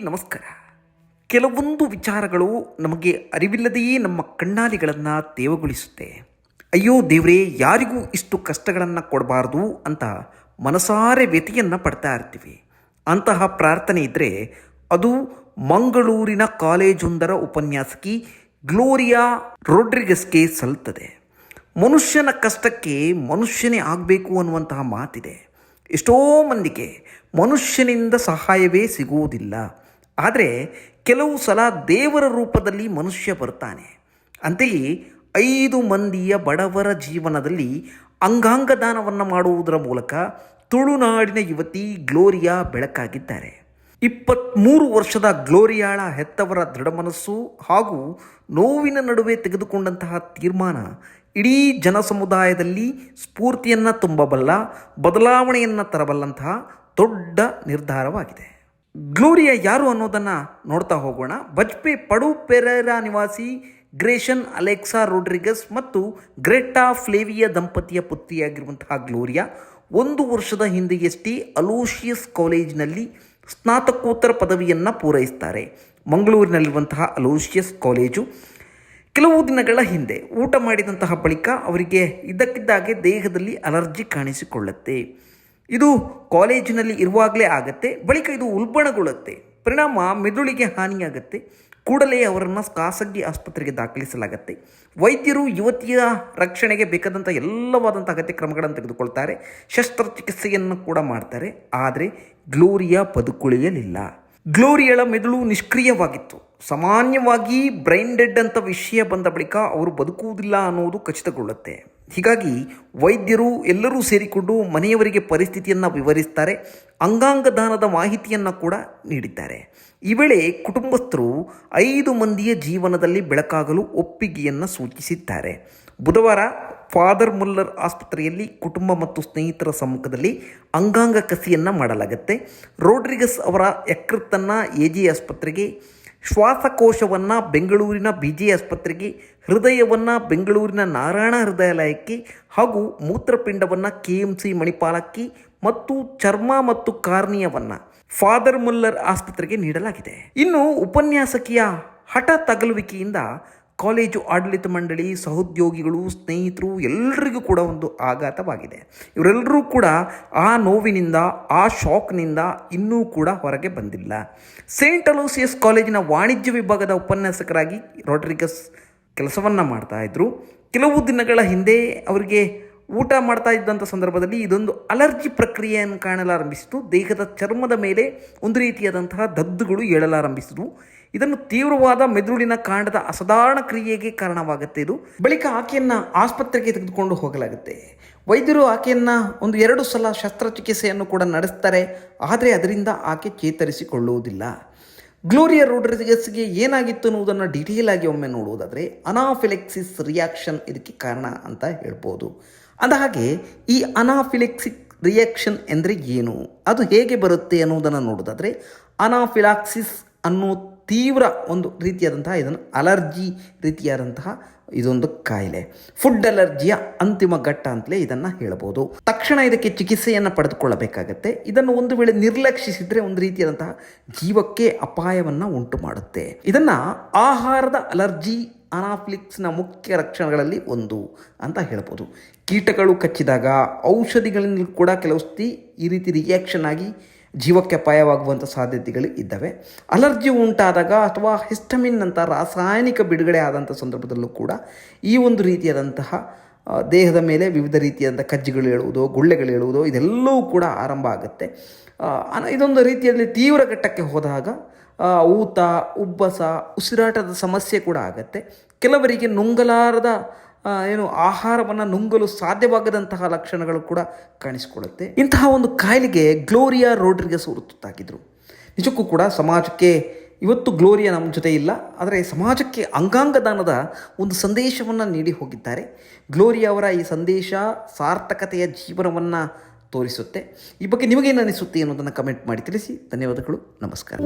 ನಮಸ್ಕಾರ. ಕೆಲವೊಂದು ವಿಚಾರಗಳು ನಮಗೆ ಅರಿವಿಲ್ಲದೆಯೇ ನಮ್ಮ ಕಣ್ಣಾಲಿಗಳನ್ನು ತೇವಗೊಳಿಸುತ್ತೆ. ಅಯ್ಯೋ ದೇವರೇ, ಯಾರಿಗೂ ಇಷ್ಟು ಕಷ್ಟಗಳನ್ನು ಕೊಡಬಾರ್ದು ಅಂತ ಮನಸಾರೆ ವ್ಯತಿಯನ್ನು ಪಡ್ತಾ ಇರ್ತೀವಿ. ಅಂತಹ ಪ್ರಾರ್ಥನೆ ಇದ್ದರೆ ಅದು ಮಂಗಳೂರಿನ ಕಾಲೇಜೊಂದರ ಉಪನ್ಯಾಸಕಿ ಗ್ಲೋರಿಯಾ ರೋಡ್ರಿಗಸ್ಗೆ ಸಲ್ತದೆ. ಮನುಷ್ಯನ ಕಷ್ಟಕ್ಕೆ ಮನುಷ್ಯನೇ ಆಗಬೇಕು ಅನ್ನುವಂತಹ ಮಾತಿದೆ. ಎಷ್ಟೋ ಮಂದಿಗೆ ಮನುಷ್ಯನಿಂದ ಸಹಾಯವೇ ಸಿಗುವುದಿಲ್ಲ. ಆದರೆ ಕೆಲವು ಸಲ ದೇವರ ರೂಪದಲ್ಲಿ ಮನುಷ್ಯ ಬರ್ತಾನೆ. ಅಂತೆಯೇ ಐದು ಮಂದಿಯ ಬಡವರ ಜೀವನದಲ್ಲಿ ಅಂಗಾಂಗ ದಾನವನ್ನು ಮಾಡುವುದರ ಮೂಲಕ ತುಳುನಾಡಿನ ಯುವತಿ ಗ್ಲೋರಿಯಾ ಬೆಳಕಾಗಿದ್ದಾರೆ. ಇಪ್ಪತ್ತ್ಮೂರು ವರ್ಷದ ಗ್ಲೋರಿಯಾಳ ಹೆತ್ತವರ ದೃಢಮನಸ್ಸು ಹಾಗೂ ನೋವಿನ ನಡುವೆ ತೆಗೆದುಕೊಂಡಂತಹ ತೀರ್ಮಾನ ಇಡೀ ಜನಸಮುದಾಯದಲ್ಲಿ ಸ್ಫೂರ್ತಿಯನ್ನು ತುಂಬಬಲ್ಲ, ಬದಲಾವಣೆಯನ್ನು ತರಬಲ್ಲಂತಹ ದೊಡ್ಡ ನಿರ್ಧಾರವಾಗಿದೆ. ಗ್ಲೋರಿಯಾ ಯಾರು ಅನ್ನೋದನ್ನು ನೋಡ್ತಾ ಹೋಗೋಣ. ಬಜ್ಪೆ ಪಡು ಪೆರೇರಾ ನಿವಾಸಿ ಗ್ರೇಷನ್ ಅಲೆಕ್ಸಾ ರೋಡ್ರಿಗಸ್ ಮತ್ತು ಗ್ರೇಟಾ ಫ್ಲೇವಿಯಾ ದಂಪತಿಯ ಪುತ್ರಿಯಾಗಿರುವಂತಹ ಗ್ಲೋರಿಯಾ ಒಂದು ವರ್ಷದ ಹಿಂದೆಯಷ್ಟೇ ಅಲೋಷಿಯಸ್ ಕಾಲೇಜಿನಲ್ಲಿ ಸ್ನಾತಕೋತ್ತರ ಪದವಿಯನ್ನು ಪೂರೈಸ್ತಾರೆ. ಮಂಗಳೂರಿನಲ್ಲಿರುವಂತಹ ಅಲೋಷಿಯಸ್ ಕಾಲೇಜು. ಕೆಲವು ದಿನಗಳ ಹಿಂದೆ ಊಟ ಮಾಡಿದಂತಹ ಬಳಿಕ ಅವರಿಗೆ ಇದ್ದಕ್ಕಿದ್ದಾಗೆ ದೇಹದಲ್ಲಿ ಅಲರ್ಜಿ ಕಾಣಿಸಿಕೊಳ್ಳುತ್ತೆ. ಇದು ಕಾಲೇಜಿನಲ್ಲಿ ಇರುವಾಗಲೇ ಆಗತ್ತೆ, ಬಳಿಕ ಇದು ಉಲ್ಬಣಗೊಳ್ಳುತ್ತೆ. ಪರಿಣಾಮ ಮೆದುಳಿಗೆ ಹಾನಿಯಾಗುತ್ತೆ. ಕೂಡಲೇ ಅವರನ್ನು ಖಾಸಗಿ ಆಸ್ಪತ್ರೆಗೆ ದಾಖಲಿಸಲಾಗತ್ತೆ. ವೈದ್ಯರು ಯುವತಿಯ ರಕ್ಷಣೆಗೆ ಬೇಕಾದಂಥ ಎಲ್ಲವಾದಂಥ ಅಗತ್ಯ ಕ್ರಮಗಳನ್ನು ತೆಗೆದುಕೊಳ್ತಾರೆ. ಶಸ್ತ್ರಚಿಕಿತ್ಸೆಯನ್ನು ಕೂಡ ಮಾಡ್ತಾರೆ. ಆದರೆ ಗ್ಲೋರಿಯಾ ಬದುಕುಳಿಯಲಿಲ್ಲ. ಗ್ಲೋರಿಯಳ ಮೆದುಳು ನಿಷ್ಕ್ರಿಯವಾಗಿತ್ತು. ಸಾಮಾನ್ಯವಾಗಿ ಬ್ರೈನ್ ಡೆಡ್ ಅಂತ ವಿಷಯ ಬಂದ ಬಳಿಕ ಅವರು ಬದುಕುವುದಿಲ್ಲ ಅನ್ನೋದು ಖಚಿತಗೊಳ್ಳುತ್ತೆ. ಹೀಗಾಗಿ ವೈದ್ಯರು ಎಲ್ಲರೂ ಸೇರಿಕೊಂಡು ಮನೆಯವರಿಗೆ ಪರಿಸ್ಥಿತಿಯನ್ನು ವಿವರಿಸ್ತಾರೆ, ಅಂಗಾಂಗ ದಾನದ ಮಾಹಿತಿಯನ್ನು ಕೂಡ ನೀಡಿದ್ದಾರೆ. ಈ ವೇಳೆ ಕುಟುಂಬಸ್ಥರು ಐದು ಮಂದಿಯ ಜೀವನದಲ್ಲಿ ಬೆಳಕಾಗಲು ಒಪ್ಪಿಗೆಯನ್ನು ಸೂಚಿಸಿದ್ದಾರೆ. ಬುಧವಾರ ಫಾದರ್ ಮುಲ್ಲರ್ ಆಸ್ಪತ್ರೆಯಲ್ಲಿ ಕುಟುಂಬ ಮತ್ತು ಸ್ನೇಹಿತರ ಸಮ್ಮುಖದಲ್ಲಿ ಅಂಗಾಂಗ ಕಸಿಯನ್ನು ಮಾಡಲಾಗುತ್ತೆ. ರೋಡ್ರಿಗಸ್ ಅವರ ಯಕೃತ್ತನ್ನು ಎ ಜಿ ಆಸ್ಪತ್ರೆಗೆ ಶ್ವಾಸಕೋಶವನ್ನು ಬೆಂಗಳೂರಿನ ಬಿ ಜಿ ಆಸ್ಪತ್ರೆಗೆ, ಹೃದಯವನ್ನು ಬೆಂಗಳೂರಿನ ನಾರಾಯಣ ಹೃದಯಾಲಯಕ್ಕೆ ಹಾಗೂ ಮೂತ್ರಪಿಂಡವನ್ನು ಕೆ ಎಂ ಸಿ ಮಣಿಪಾಲಕ್ಕೆ ಮತ್ತು ಚರ್ಮ ಮತ್ತು ಕಾರ್ನಿಯವನ್ನು ಫಾದರ್ ಮುಲ್ಲರ್ ಆಸ್ಪತ್ರೆಗೆ ನೀಡಲಾಗಿದೆ. ಇನ್ನು ಉಪನ್ಯಾಸಕಿಯ ಹಠ ತಗಲುವಿಕೆಯಿಂದ ಕಾಲೇಜು ಆಡಳಿತ ಮಂಡಳಿ, ಸಹೋದ್ಯೋಗಿಗಳು, ಸ್ನೇಹಿತರು ಎಲ್ಲರಿಗೂ ಕೂಡ ಒಂದು ಆಘಾತವಾಗಿದೆ. ಇವರೆಲ್ಲರೂ ಕೂಡ ಆ ನೋವಿನಿಂದ, ಆ ಶಾಕ್ನಿಂದ ಇನ್ನೂ ಕೂಡ ಹೊರಗೆ ಬಂದಿಲ್ಲ. ಸೇಂಟ್ ಅಲೋಸಿಯಸ್ ಕಾಲೇಜಿನ ವಾಣಿಜ್ಯ ವಿಭಾಗದ ಉಪನ್ಯಾಸಕರಾಗಿ ರೋಡ್ರಿಗಸ್ ಕೆಲಸವನ್ನು ಮಾಡ್ತಾ ಇದ್ರು. ಕೆಲವು ದಿನಗಳ ಹಿಂದೆ ಅವರಿಗೆ ಊಟ ಮಾಡ್ತಾ ಇದ್ದಂಥ ಸಂದರ್ಭದಲ್ಲಿ ಇದೊಂದು ಅಲರ್ಜಿ ಪ್ರಕ್ರಿಯೆಯನ್ನು ಕಾಣಲಾರಂಭಿಸಿತು. ದೇಹದ ಚರ್ಮದ ಮೇಲೆ ಒಂದು ರೀತಿಯಾದಂತಹ ದದ್ದುಗಳು ಏಳಲಾರಂಭಿಸಿದವು. ಇದನ್ನು ತೀವ್ರವಾದ ಮೆದುಳಿನ ಕಾಂಡದ ಅಸಾಧಾರಣ ಕ್ರಿಯೆಗೆ ಕಾರಣವಾಗುತ್ತೆ ಇದು. ಬಳಿಕ ಆಕೆಯನ್ನು ಆಸ್ಪತ್ರೆಗೆ ತೆಗೆದುಕೊಂಡು ಹೋಗಲಾಗುತ್ತೆ. ವೈದ್ಯರು ಆಕೆಯನ್ನು ಒಂದು ಎರಡು ಸಲ ಶಸ್ತ್ರಚಿಕಿತ್ಸೆಯನ್ನು ಕೂಡ ನಡೆಸ್ತಾರೆ. ಆದರೆ ಅದರಿಂದ ಆಕೆ ಚೇತರಿಸಿಕೊಳ್ಳುವುದಿಲ್ಲ. ಗ್ಲೋರಿಯಾ ರೋಡ್ರಿಗಸ್ಗೆ ಏನಾಗಿತ್ತು ಅನ್ನೋದನ್ನು ಡೀಟೇಲ್ ಆಗಿ ಒಮ್ಮೆ ನೋಡುವುದಾದರೆ ಅನಾಫಿಲೆಕ್ಸಿಸ್ ರಿಯಾಕ್ಷನ್ ಇದಕ್ಕೆ ಕಾರಣ ಅಂತ ಹೇಳ್ಬೋದು. ಅಂದಹಾಗೆ ಈ ಅನಾಫಿಲೆಕ್ಸಿಕ್ ರಿಯಾಕ್ಷನ್ ಎಂದರೆ ಏನು? ಅದು ಹೇಗೆ ಬರುತ್ತೆ ಅನ್ನೋದನ್ನು ನೋಡೋದಾದರೆ ಅನಾಫಿಲಾಕ್ಸಿಸ್ ಅನ್ನೋ ತೀವ್ರ ಒಂದು ರೀತಿಯಾದಂತಹ ಇದನ್ನು ಅಲರ್ಜಿ ರೀತಿಯಾದಂತಹ ಇದೊಂದು ಕಾಯಿಲೆ. ಫುಡ್ ಅಲರ್ಜಿಯ ಅಂತಿಮ ಘಟ್ಟ ಅಂತಲೇ ಇದನ್ನು ಹೇಳಬಹುದು ತಕ್ಷಣ ಇದಕ್ಕೆ ಚಿಕಿತ್ಸೆಯನ್ನು ಪಡೆದುಕೊಳ್ಳಬೇಕಾಗತ್ತೆ. ಇದನ್ನು ಒಂದು ವೇಳೆ ನಿರ್ಲಕ್ಷಿಸಿದರೆ ಒಂದು ರೀತಿಯಾದಂತಹ ಜೀವಕ್ಕೆ ಅಪಾಯವನ್ನು ಉಂಟು ಮಾಡುತ್ತೆ ಇದನ್ನು ಆಹಾರದ ಅಲರ್ಜಿ ಅನಾಫ್ಲಿಕ್ಸ್ನ ಮುಖ್ಯ ಲಕ್ಷಣಗಳಲ್ಲಿ ಒಂದು ಅಂತ ಹೇಳ್ಬೋದು. ಕೀಟಗಳು ಕಚ್ಚಿದಾಗ ಔಷಧಿಗಳಿಂದ ಕೂಡ ಕೆಲವು ಈ ರೀತಿ ರಿಯಾಕ್ಷನ್ ಆಗಿ ಜೀವಕ್ಕೆ ಅಪಾಯವಾಗುವಂಥ ಸಾಧ್ಯತೆಗಳು ಇದ್ದಾವೆ. ಅಲರ್ಜಿ ಉಂಟಾದಾಗ ಅಥವಾ ಹಿಸ್ಟಮಿನ್ ಅಂತ ರಾಸಾಯನಿಕ ಬಿಡುಗಡೆ ಆದಂಥ ಸಂದರ್ಭದಲ್ಲೂ ಕೂಡ ಈ ಒಂದು ರೀತಿಯಾದಂತಹ ದೇಹದ ಮೇಲೆ ವಿವಿಧ ರೀತಿಯಾದಂಥ ಕಜ್ಜಿಗಳು ಹೇಳುವುದು ಗುಳ್ಳೆಗಳು ಹೇಳುವುದು ಇದೆಲ್ಲವೂ ಕೂಡ ಆರಂಭ ಆಗುತ್ತೆ. ಇದೊಂದು ರೀತಿಯಲ್ಲಿ ತೀವ್ರ ಘಟ್ಟಕ್ಕೆ ಹೋದಾಗ ಊತ, ಉಬ್ಬಸ, ಉಸಿರಾಟದ ಸಮಸ್ಯೆ ಕೂಡ ಆಗುತ್ತೆ. ಕೆಲವರಿಗೆ ನುಂಗಲಾರದ ಏನು ಆಹಾರವನ್ನು ನುಂಗಲು ಸಾಧ್ಯವಾಗದಂತಹ ಲಕ್ಷಣಗಳು ಕೂಡ ಕಾಣಿಸಿಕೊಳ್ಳುತ್ತೆ. ಇಂತಹ ಒಂದು ಕಾಯಿಲೆಗೆ ಗ್ಲೋರಿಯಾ ರೋಡ್ರಿಗಸ್ ಅವರು ತುತ್ತಾಗಿದ್ರು. ನಿಜಕ್ಕೂ ಕೂಡ ಸಮಾಜಕ್ಕೆ ಇವತ್ತು ಗ್ಲೋರಿಯಾ ನಮ್ಮ ಜೊತೆ ಇಲ್ಲ, ಆದರೆ ಸಮಾಜಕ್ಕೆ ಅಂಗಾಂಗ ದಾನದ ಒಂದು ಸಂದೇಶವನ್ನು ನೀಡಿ ಹೋಗಿದ್ದಾರೆ. ಗ್ಲೋರಿಯಾ ಅವರ ಈ ಸಂದೇಶ ಸಾರ್ಥಕತೆಯ ಜೀವನವನ್ನು ತೋರಿಸುತ್ತೆ. ಈ ಬಗ್ಗೆ ನಿಮಗೇನು ಅನಿಸುತ್ತೆ ಅನ್ನೋದನ್ನು ಕಮೆಂಟ್ ಮಾಡಿ ತಿಳಿಸಿ. ಧನ್ಯವಾದಗಳು. ನಮಸ್ಕಾರ.